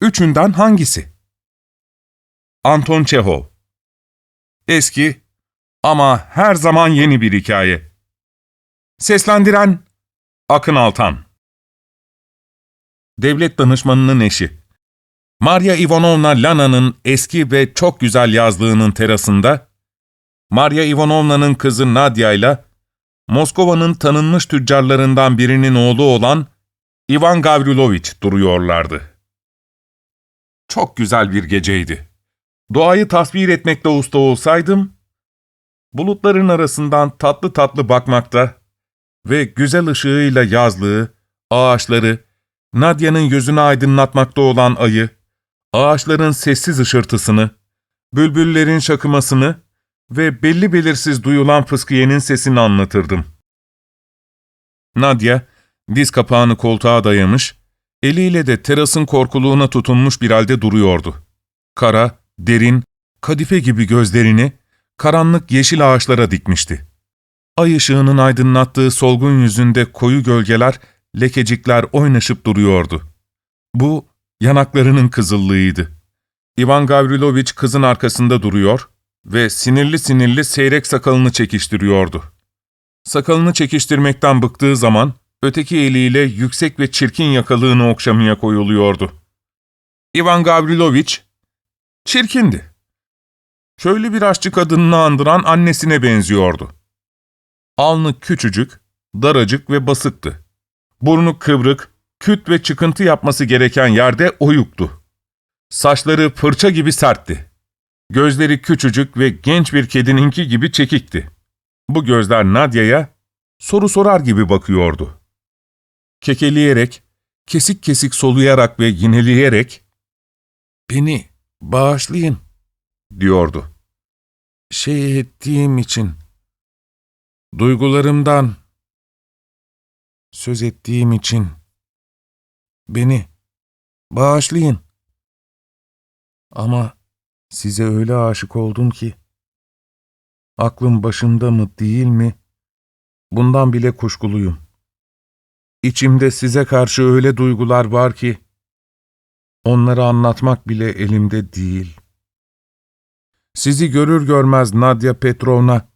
Üçünden hangisi? Anton Çehov Eski ama her zaman yeni bir hikaye. Seslendiren Akın Altan Devlet danışmanının eşi Maria Ivanovna Lana'nın eski ve çok güzel yazlığının terasında, Maria Ivanovna'nın kızı Nadia ile Moskova'nın tanınmış tüccarlarından birinin oğlu olan Ivan Gavrilovich duruyorlardı. Çok güzel bir geceydi. Doğayı tasvir etmekte usta olsaydım, bulutların arasından tatlı tatlı bakmakta ve güzel ışığıyla yazlığı, ağaçları, Nadia'nın yüzünü aydınlatmakta olan ayı, ağaçların sessiz ışırtısını, bülbüllerin şakımasını ve belli belirsiz duyulan fıskiyenin sesini anlatırdım. Nadia, diz kapağını koltuğa dayamış, eliyle de terasın korkuluğuna tutunmuş bir halde duruyordu. Kara, derin, kadife gibi gözlerini karanlık yeşil ağaçlara dikmişti. Ay ışığının aydınlattığı solgun yüzünde koyu gölgeler, lekecikler oynaşıp duruyordu. Bu, yanaklarının kızıllığıydı. Ivan Gavrilovich kızın arkasında duruyor ve sinirli sinirli seyrek sakalını çekiştiriyordu. Sakalını çekiştirmekten bıktığı zaman, öteki eliyle yüksek ve çirkin yakalığını okşamaya koyuluyordu. Ivan Gavrilovich, çirkindi. Köylü bir aşçı kadınını andıran annesine benziyordu. Alnı küçücük, daracık ve basıktı. Burnu kıvrık, küt ve çıkıntı yapması gereken yerde oyuktu. Saçları fırça gibi sertti. Gözleri küçücük ve genç bir kedininki gibi çekikti. Bu gözler Nadia'ya soru sorar gibi bakıyordu. Kekeleyerek, kesik kesik soluyarak ve yineleyerek, ''Beni bağışlayın.'' diyordu. ''Şey ettiğim için, duygularımdan söz ettiğim için, beni bağışlayın. Ama size öyle aşık oldum ki, aklım başımda mı değil mi, bundan bile kuşkuluyum. İçimde size karşı öyle duygular var ki, onları anlatmak bile elimde değil. Sizi görür görmez Nadia Petrovna,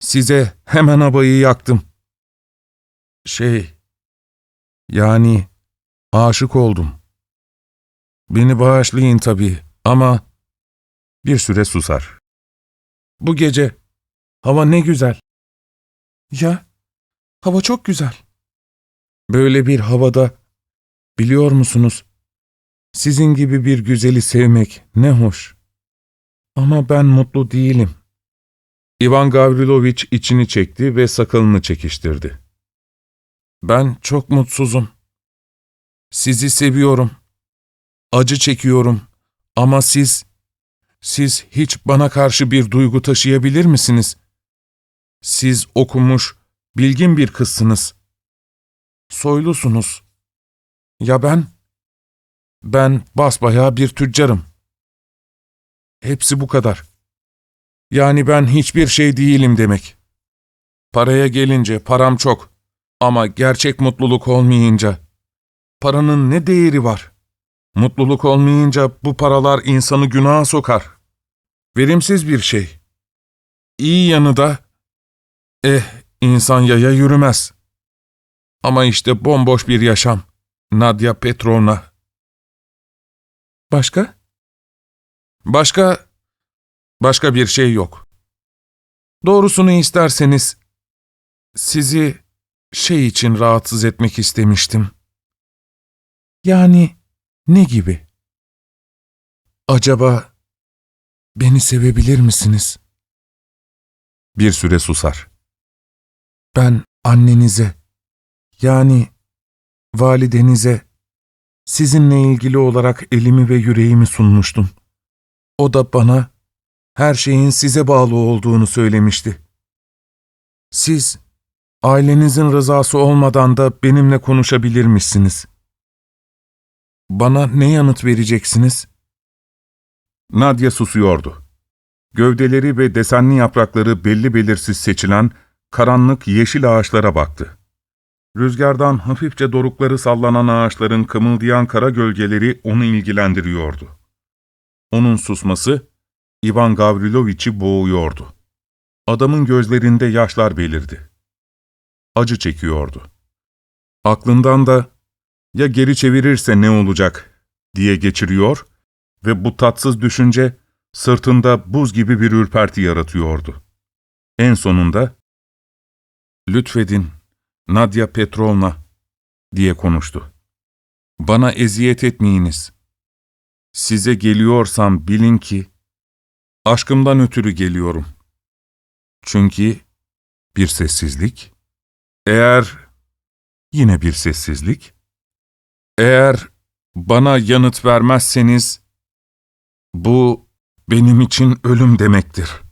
size hemen abayı yaktım. Şey, yani aşık oldum. Beni bağışlayın tabii ama bir süre susar. Bu gece hava ne güzel. Ya, hava çok güzel. Böyle bir havada, biliyor musunuz, sizin gibi bir güzeli sevmek ne hoş. Ama ben mutlu değilim. Ivan Gavrilovich içini çekti ve sakalını çekiştirdi. Ben çok mutsuzum. Sizi seviyorum. Acı çekiyorum. Ama siz, siz hiç bana karşı bir duygu taşıyabilir misiniz? Siz okumuş, bilgin bir kızsınız. Soylusunuz. Ya ben? Ben basbayağı bir tüccarım. Hepsi bu kadar. Yani ben hiçbir şey değilim demek. Paraya gelince param çok ama gerçek mutluluk olmayınca paranın ne değeri var? Mutluluk olmayınca bu paralar insanı günaha sokar. Verimsiz bir şey. İyi yanı da eh insan yaya yürümez. Ama işte bomboş bir yaşam. Nadia Petrovna. Başka? Başka, başka bir şey yok. Doğrusunu isterseniz, sizi şey için rahatsız etmek istemiştim. Yani ne gibi? Acaba beni sevebilir misiniz? Bir süre susar. Ben annenize, yani validenize, sizinle ilgili olarak elimi ve yüreğimi sunmuştum. O da bana her şeyin size bağlı olduğunu söylemişti. Siz, ailenizin rızası olmadan da benimle konuşabilirmişsiniz. Bana ne yanıt vereceksiniz? Nadia susuyordu. Gövdeleri ve desenli yaprakları belli belirsiz seçilen karanlık yeşil ağaçlara baktı. Rüzgardan hafifçe dorukları sallanan ağaçların kımıldayan kara gölgeleri onu ilgilendiriyordu. Onun susması, Ivan Gavrilovich'i boğuyordu. Adamın gözlerinde yaşlar belirdi. Acı çekiyordu. Aklından da, ya geri çevirirse ne olacak diye geçiriyor ve bu tatsız düşünce sırtında buz gibi bir ürperti yaratıyordu. En sonunda, ''Lütfedin, Nadia Petrovna'' diye konuştu. ''Bana eziyet etmeyiniz. Size geliyorsam bilin ki, aşkımdan ötürü geliyorum. Çünkü bir sessizlik, eğer yine bir sessizlik, eğer bana yanıt vermezseniz, bu benim için ölüm demektir.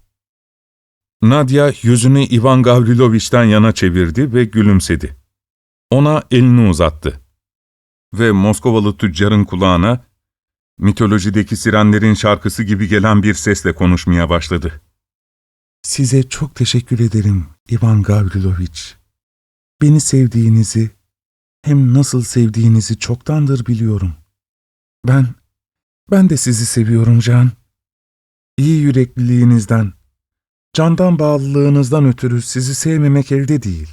Nadia yüzünü Ivan Gavrilovich'ten yana çevirdi ve gülümsedi. Ona elini uzattı. Ve Moskovalı tüccarın kulağına, mitolojideki sirenlerin şarkısı gibi gelen bir sesle konuşmaya başladı. Size çok teşekkür ederim Ivan Gavrilovich. Beni sevdiğinizi, hem nasıl sevdiğinizi çoktandır biliyorum. Ben, ben de sizi seviyorum Can. İyi yürekliliğinizden, candan bağlılığınızdan ötürü sizi sevmemek elde değil.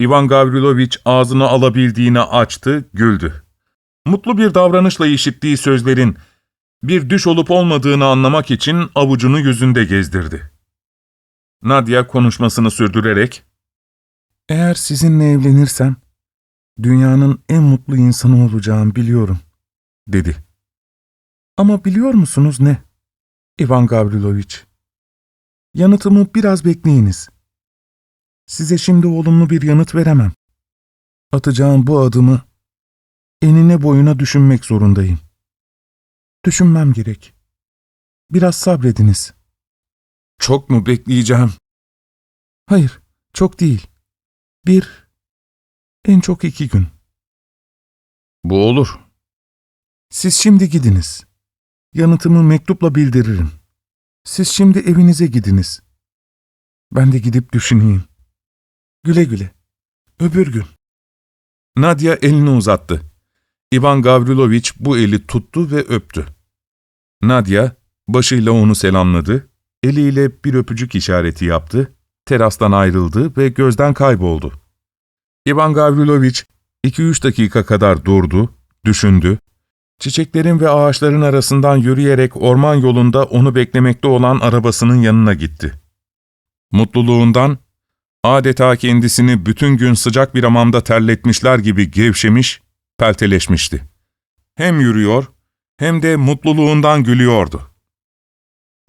Ivan Gavrilovich ağzını alabildiğine açtı, güldü. Mutlu bir davranışla işittiği sözlerin bir düş olup olmadığını anlamak için avucunu yüzünde gezdirdi. Nadia konuşmasını sürdürerek, Eğer sizinle evlenirsem, dünyanın en mutlu insanı olacağım biliyorum, dedi. Ama biliyor musunuz ne? Ivan Gavrilovich. Yanıtımı biraz bekleyiniz. Size şimdi olumlu bir yanıt veremem. Atacağım bu adımı enine boyuna düşünmek zorundayım. Düşünmem gerek. Biraz sabrediniz. ''Çok mu bekleyeceğim?'' Hayır, çok değil. Bir, en çok iki gün. ''Bu olur.'' Siz şimdi gidiniz. Yanıtımı mektupla bildiririm. Siz şimdi evinize gidiniz. Ben de gidip düşüneyim. Güle güle. Öbür gün. Nadia elini uzattı. Ivan Gavrilovich bu eli tuttu ve öptü. Nadia başıyla onu selamladı, eliyle bir öpücük işareti yaptı, terastan ayrıldı ve gözden kayboldu. Ivan Gavrilovich iki üç dakika kadar durdu, düşündü. Çiçeklerin ve ağaçların arasından yürüyerek orman yolunda onu beklemekte olan arabasının yanına gitti. Mutluluğundan adeta kendisini bütün gün sıcak bir hamamda terletmişler gibi gevşemiş, pelteleşmişti. Hem yürüyor hem de mutluluğundan gülüyordu.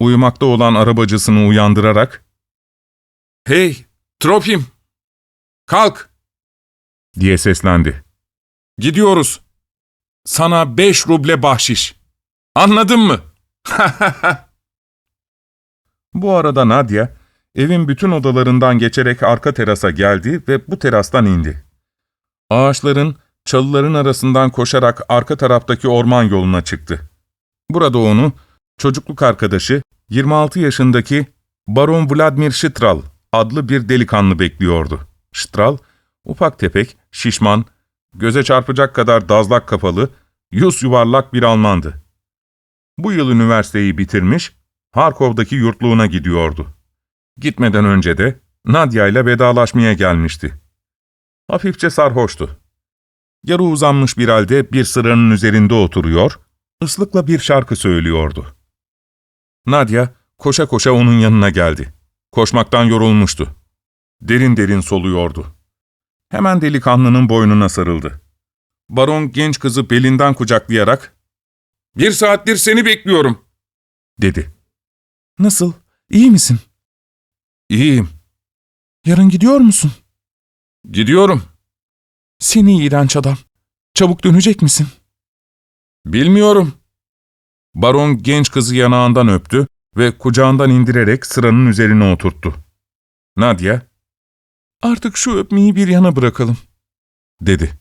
Uyumakta olan arabacısını uyandırarak, ''Hey, Tropim! Kalk!'' diye seslendi. ''Gidiyoruz. Sana beş ruble bahşiş. Anladın mı?'' Bu arada Nadia, evin bütün odalarından geçerek arka terasa geldi ve bu terastan indi. Ağaçların, çalıların arasından koşarak arka taraftaki orman yoluna çıktı. Burada onu, çocukluk arkadaşı, 26 yaşındaki Baron Vladimir Şitral adlı bir delikanlı bekliyordu. Şitral, ufak tefek, şişman, göze çarpacak kadar dazlak kafalı, yüz yuvarlak bir Almandı. Bu yıl üniversiteyi bitirmiş, Harkov'daki yurtluğuna gidiyordu. Gitmeden önce de Nadia ile vedalaşmaya gelmişti. Hafifçe sarhoştu. Yarı uzanmış bir halde bir sıranın üzerinde oturuyor, ıslıkla bir şarkı söylüyordu. Nadia koşa koşa onun yanına geldi. Koşmaktan yorulmuştu. Derin derin soluyordu. Hemen delikanlının boynuna sarıldı. Baron genç kızı belinden kucaklayarak, ''Bir saattir seni bekliyorum.'' dedi. Nasıl? İyi misin? ''İyiyim, Yarın gidiyor musun? gidiyorum. Seni iğrenç adam. Çabuk dönecek misin? Bilmiyorum.'' Baron genç kızı yanağından öptü ve kucağından indirerek sıranın üzerine oturttu. Nadia, Artık şu öpmeyi bir yana bırakalım. dedi.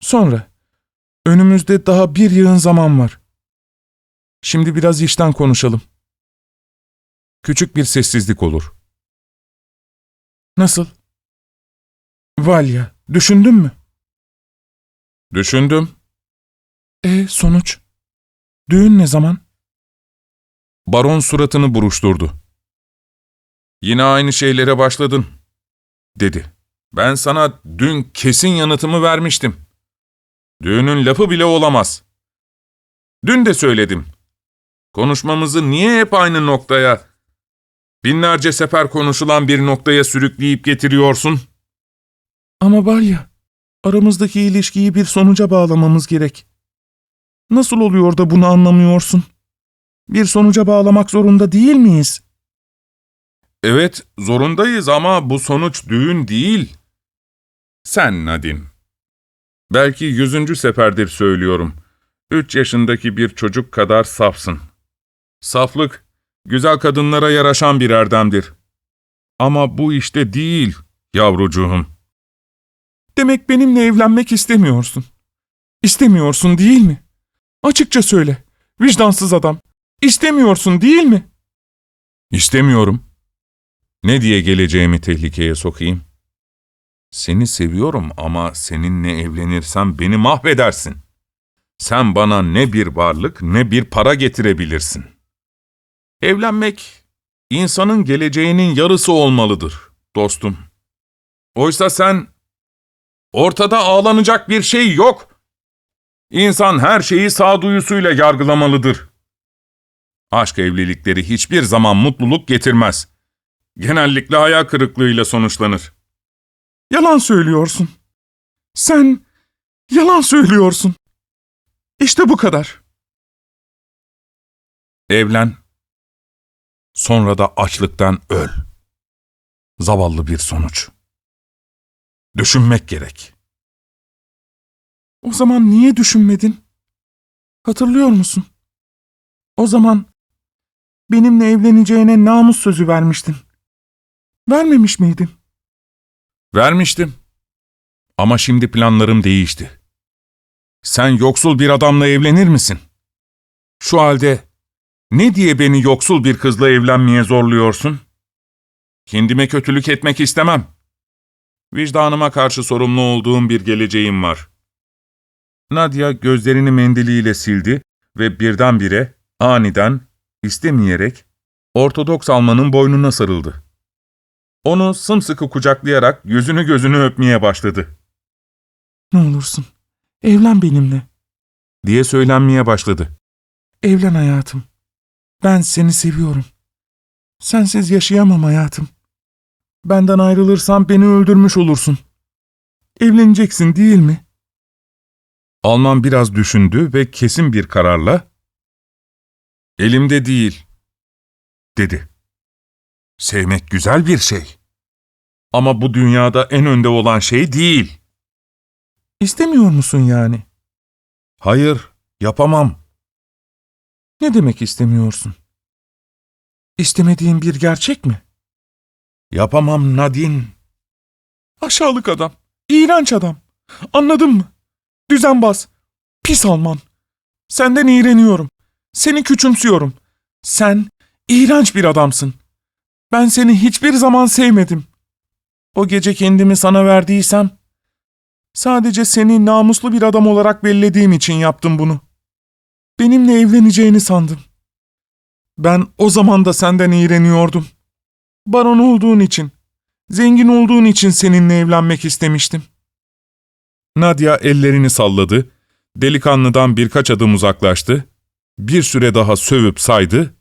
Sonra. Önümüzde daha bir yığın zaman var. Şimdi biraz işten konuşalım. Küçük bir sessizlik olur. Nasıl? Valya, düşündün mü? Düşündüm. E sonuç? Düğün ne zaman? Baron suratını buruşturdu. Yine aynı şeylere başladın, dedi. Ben sana dün kesin yanıtımı vermiştim. Düğünün lafı bile olamaz. Dün de söyledim. Konuşmamızı niye hep aynı noktaya, binlerce sefer konuşulan bir noktaya sürükleyip getiriyorsun? Ama Valya, aramızdaki ilişkiyi bir sonuca bağlamamız gerek. Nasıl oluyor da bunu anlamıyorsun? Bir sonuca bağlamak zorunda değil miyiz? Evet, zorundayız ama bu sonuç düğün değil. Sen Nadine. Belki yüzüncü seferdir söylüyorum. Üç yaşındaki bir çocuk kadar safsın. Saflık, güzel kadınlara yaraşan bir erdemdir. Ama bu işte değil, yavrucuğum. Demek benimle evlenmek istemiyorsun. İstemiyorsun değil mi? Açıkça söyle. Vicdansız adam. İstemiyorsun değil mi? İstemiyorum. Ne diye geleceğimi tehlikeye sokayım? Seni seviyorum ama seninle evlenirsem beni mahvedersin. Sen bana ne bir varlık ne bir para getirebilirsin. Evlenmek, insanın geleceğinin yarısı olmalıdır, dostum. Oysa sen, ortada ağlanacak bir şey yok. İnsan her şeyi sağduyusuyla yargılamalıdır. Aşk evlilikleri hiçbir zaman mutluluk getirmez. Genellikle hayal kırıklığıyla sonuçlanır. Yalan söylüyorsun. Sen yalan söylüyorsun. İşte bu kadar. Evlen, sonra da açlıktan öl. Zavallı bir sonuç. Düşünmek gerek. O zaman niye düşünmedin? Hatırlıyor musun? O zaman benimle evleneceğine namus sözü vermiştin. Vermemiş miydin? Vermiştim. Ama şimdi planlarım değişti. Sen yoksul bir adamla evlenir misin? Şu halde ne diye beni yoksul bir kızla evlenmeye zorluyorsun? Kendime kötülük etmek istemem. Vicdanıma karşı sorumlu olduğum bir geleceğim var. Nadia gözlerini mendiliyle sildi ve birdenbire, aniden, istemeyerek, Ortodoks Alman'ın boynuna sarıldı. Onu sımsıkı kucaklayarak yüzünü gözünü öpmeye başladı. Ne olursun. Evlen benimle. Diye söylenmeye başladı. Evlen hayatım. Ben seni seviyorum. Sensiz yaşayamam hayatım. Benden ayrılırsan beni öldürmüş olursun. Evleneceksin değil mi? Alman biraz düşündü ve kesin bir kararla ''Elimde değil'' dedi. Sevmek güzel bir şey. Ama bu dünyada en önde olan şey değil. İstemiyor musun yani? Hayır, yapamam. Ne demek istemiyorsun? İstemediğin bir gerçek mi? Yapamam Nadine. Aşağılık adam. iğrenç adam. Anladın mı? Düzenbaz. Pis Alman. Senden iğreniyorum. Seni küçümsüyorum. Sen iğrenç bir adamsın. Ben seni hiçbir zaman sevmedim. O gece kendimi sana verdiysem, sadece seni namuslu bir adam olarak bellediğim için yaptım bunu. Benimle evleneceğini sandım. Ben o zaman da senden iğreniyordum. Baron olduğun için, zengin olduğun için seninle evlenmek istemiştim. Nadia ellerini salladı, delikanlıdan birkaç adım uzaklaştı, bir süre daha sövüp saydı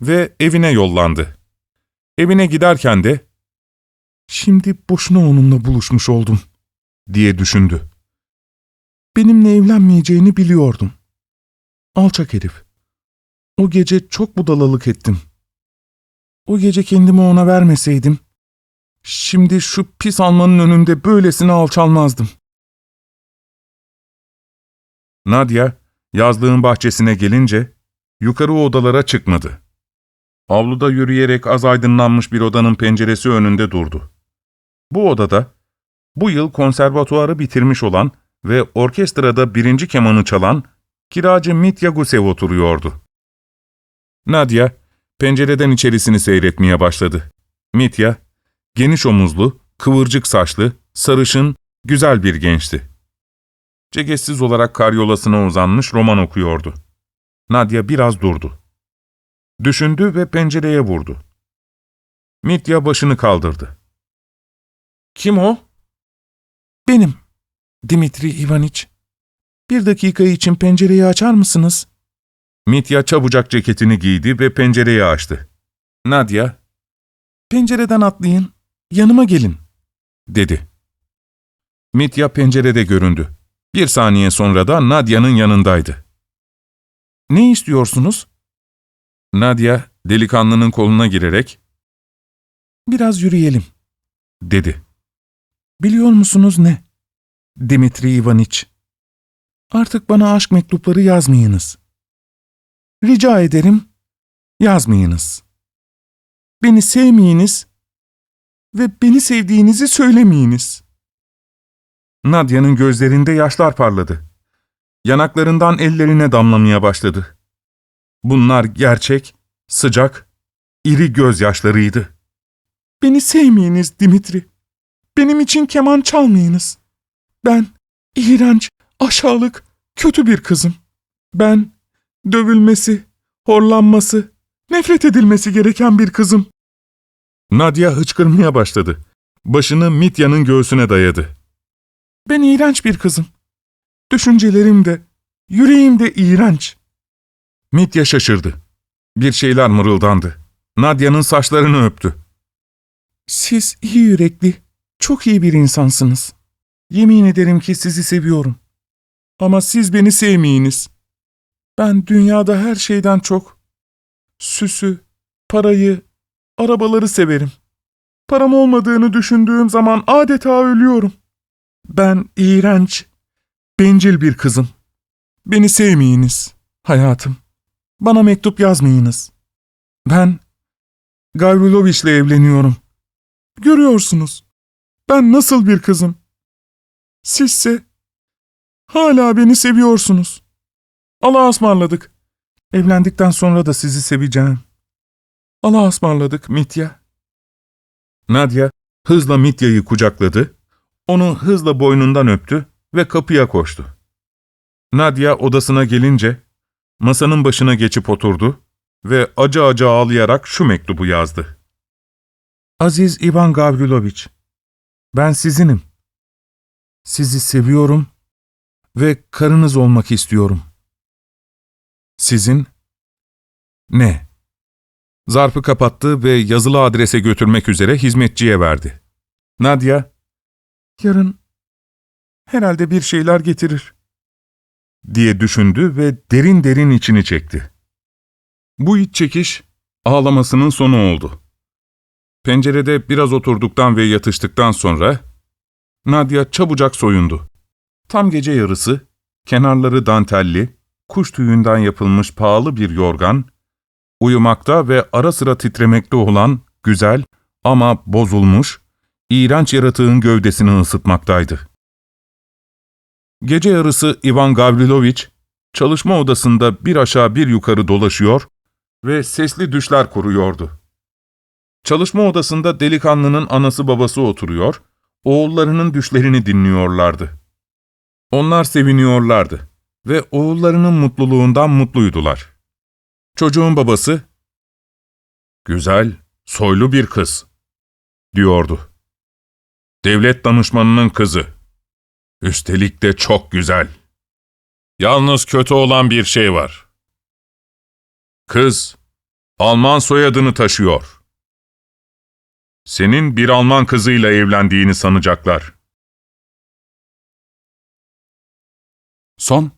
ve evine yollandı. Evine giderken de Şimdi boşuna onunla buluşmuş oldum, diye düşündü. benimle evlenmeyeceğini biliyordum. Alçak herif. O gece çok budalalık ettim. O gece kendimi ona vermeseydim, şimdi şu pis almanın önünde böylesine alçalmazdım. Nadia, yazlığın bahçesine gelince yukarı odalara çıkmadı. Avluda yürüyerek az aydınlanmış bir odanın penceresi önünde durdu. Bu odada, bu yıl konservatuarı bitirmiş olan ve orkestrada birinci kemanı çalan kiracı Mitya Gusev oturuyordu. Nadia, pencereden içerisini seyretmeye başladı. Mitya, geniş omuzlu, kıvırcık saçlı, sarışın, güzel bir gençti. Cegetsiz olarak karyolasına uzanmış roman okuyordu. Nadia biraz durdu. Düşündü ve pencereye vurdu. Mitya başını kaldırdı. Kim o? Benim. Dimitri Ivaniç. Bir dakika için pencereyi açar mısınız? Mitya çabucak ceketini giydi ve pencereyi açtı. Nadia, Pencereden atlayın. Yanıma gelin. dedi. Mitya pencerede göründü. Bir saniye sonra da Nadia'nın yanındaydı. Ne istiyorsunuz? Nadia, delikanlının koluna girerek, Biraz yürüyelim. dedi. Biliyor musunuz ne? Dimitri Ivaniç. Artık bana aşk mektupları yazmayınız. Rica ederim, yazmayınız. Beni sevmeyiniz ve beni sevdiğinizi söylemeyiniz. Nadia'nın gözlerinde yaşlar parladı. Yanaklarından ellerine damlamaya başladı. Bunlar gerçek, sıcak, iri gözyaşlarıydı. Beni sevmeyiniz Dimitri. Benim için keman çalmayınız. Ben iğrenç, aşağılık, kötü bir kızım. Ben dövülmesi, horlanması, nefret edilmesi gereken bir kızım. Nadia hıçkırmaya başladı. Başını Mitya'nın göğsüne dayadı. Ben iğrenç bir kızım. Düşüncelerim de, yüreğim de iğrenç. Mitya şaşırdı. Bir şeyler mırıldandı. Nadia'nın saçlarını öptü. Siz iyi yürekli, çok iyi bir insansınız. Yemin ederim ki sizi seviyorum. Ama siz beni sevmeyiniz. Ben dünyada her şeyden çok süsü, parayı, arabaları severim. Param olmadığını düşündüğüm zaman adeta ölüyorum. Ben iğrenç, bencil bir kızım. Beni sevmeyiniz, hayatım. Bana mektup yazmayınız. Ben Gavriloviç'le evleniyorum. Görüyorsunuz. Ben nasıl bir kızım? Sizse hala beni seviyorsunuz. Allah'a ısmarladık. Evlendikten sonra da sizi seveceğim. Allah'a ısmarladık Mitya. Nadia hızla Mitya'yı kucakladı, onu hızla boynundan öptü ve kapıya koştu. Nadia odasına gelince masanın başına geçip oturdu ve acı acı ağlayarak şu mektubu yazdı. Aziz Ivan Gavriloviç, ben sizinim. Sizi seviyorum ve karınız olmak istiyorum. Sizin ne? Zarfı kapattı ve yazılı adrese götürmek üzere hizmetçiye verdi. Nadia, Yarın herhalde bir şeyler getirir. Diye düşündü ve derin derin içini çekti. Bu iç çekiş ağlamasının sonu oldu. Pencerede biraz oturduktan ve yatıştıktan sonra Nadia çabucak soyundu. Tam gece yarısı kenarları dantelli, kuş tüyünden yapılmış pahalı bir yorgan, uyumakta ve ara sıra titremekte olan güzel ama bozulmuş, iğrenç yaratığın gövdesini ısıtmaktaydı. Gece yarısı Ivan Gavriloviç, çalışma odasında bir aşağı bir yukarı dolaşıyor ve sesli düşler kuruyordu. Çalışma odasında delikanlının anası babası oturuyor, oğullarının düşlerini dinliyorlardı. Onlar seviniyorlardı ve oğullarının mutluluğundan mutluydular. Çocuğun babası, ''Güzel, soylu bir kız.'' diyordu. ''Devlet danışmanının kızı. Üstelik de çok güzel. Yalnız kötü olan bir şey var. Kız, Alman soyadını taşıyor. Senin bir Alman kızıyla evlendiğini sanacaklar. Son